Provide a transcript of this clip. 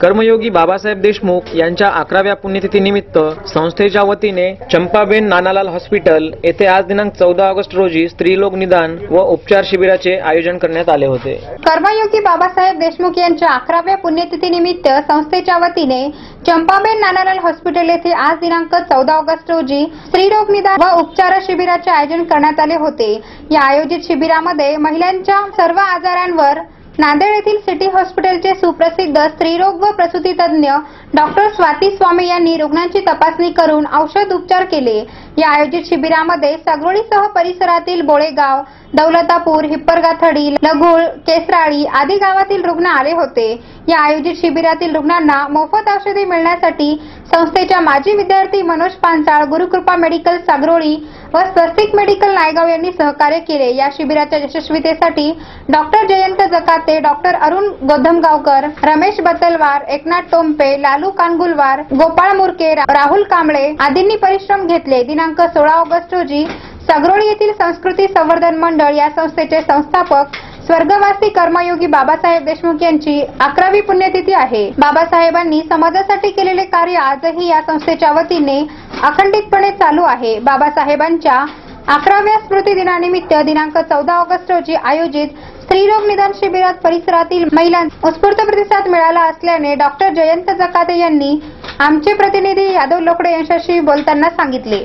कर्मयोगी बाबासाहेब देशमुख यांच्या अकराव्या पुण्यतिथीनिमित्त संस्थेच्या वतीने चंपाबेन नानालाल हॉस्पिटल येथे आज दिनांक चौदा ऑगस्ट रोजी स्त्रीलोक निदान व उपचार शिबिराचे आयोजन करण्यात आले होते. कर्मयोगी बाबासाहेब देशमुख यांच्या अकराव्या पुण्यतिथीनिमित्त संस्थेच्या वतीने चंपाबेन नानालाल हॉस्पिटल येथे आज दिनांक चौदा ऑगस्ट रोजी स्त्रीरोग निदान व उपचार शिबिराचे आयोजन करण्यात आले होते. या आयोजित शिबिरामध्ये महिलांच्या सर्व आजारांवर नांदेड येथील सिटी हॉस्पिटलचे सुप्रसिद्ध स्त्रीरोग व प्रसूती तज्ञ डॉक्टर स्वाती स्वामी यांनी रुग्णांची तपासणी करून औषध उपचार केले. या आयोजित शिबिरामध्ये सगरोळीसह परिसरातील बोळेगाव दौलतापूर हिप्परगाथडी लगुळ केसराळी आदी गावातील रुग्ण आले होते. या आयोजित शिबिरातील रुग्णांना मोफत औषधे मिळण्यासाठी संस्थेच्या माजी विद्यार्थी मनोज पांचाळ गुरुकृपा मेडिकल सागरोळी व स्वस्तिक मेडिकल नायगाव यांनी सहकार्य केले. या शिबिराच्या यशस्वीतेसाठी डॉक्टर जयंत जकाते डॉक्टर अरुण गोधमगावकर रमेश बतलवार एकनाथ टोंपे लालू कानगुलवार गोपाळ मुरके राहुल कांबळे आदींनी परिश्रम घेतले. दिनांक सोळा ऑगस्ट रोजी सगरोळी येथील संस्कृती संवर्धन मंडळ या संस्थेचे संस्थापक स्वर्गवासी कर्मयोगी बाबासाहेब देशमुख यांची अकरावी पुण्यतिथी आहे. बाबासाहेबांनी समाजासाठी केलेले कार्य आजही या संस्थेच्या वतीने अखंडितपणे चालू आहे. बाबासाहेबांच्या अकराव्या स्मृती दिनानिमित्त दिनांक चौदा ऑगस्ट रोजी आयोजित स्त्रीरोग निदान शिबिरात परिसरातील महिलांना उत्स्फूर्त प्रतिसाद मिळाला असल्याने डॉक्टर जयंत जकाते यांनी आमचे प्रतिनिधी यादव लोकडे यांच्याशी बोलताना सांगितले.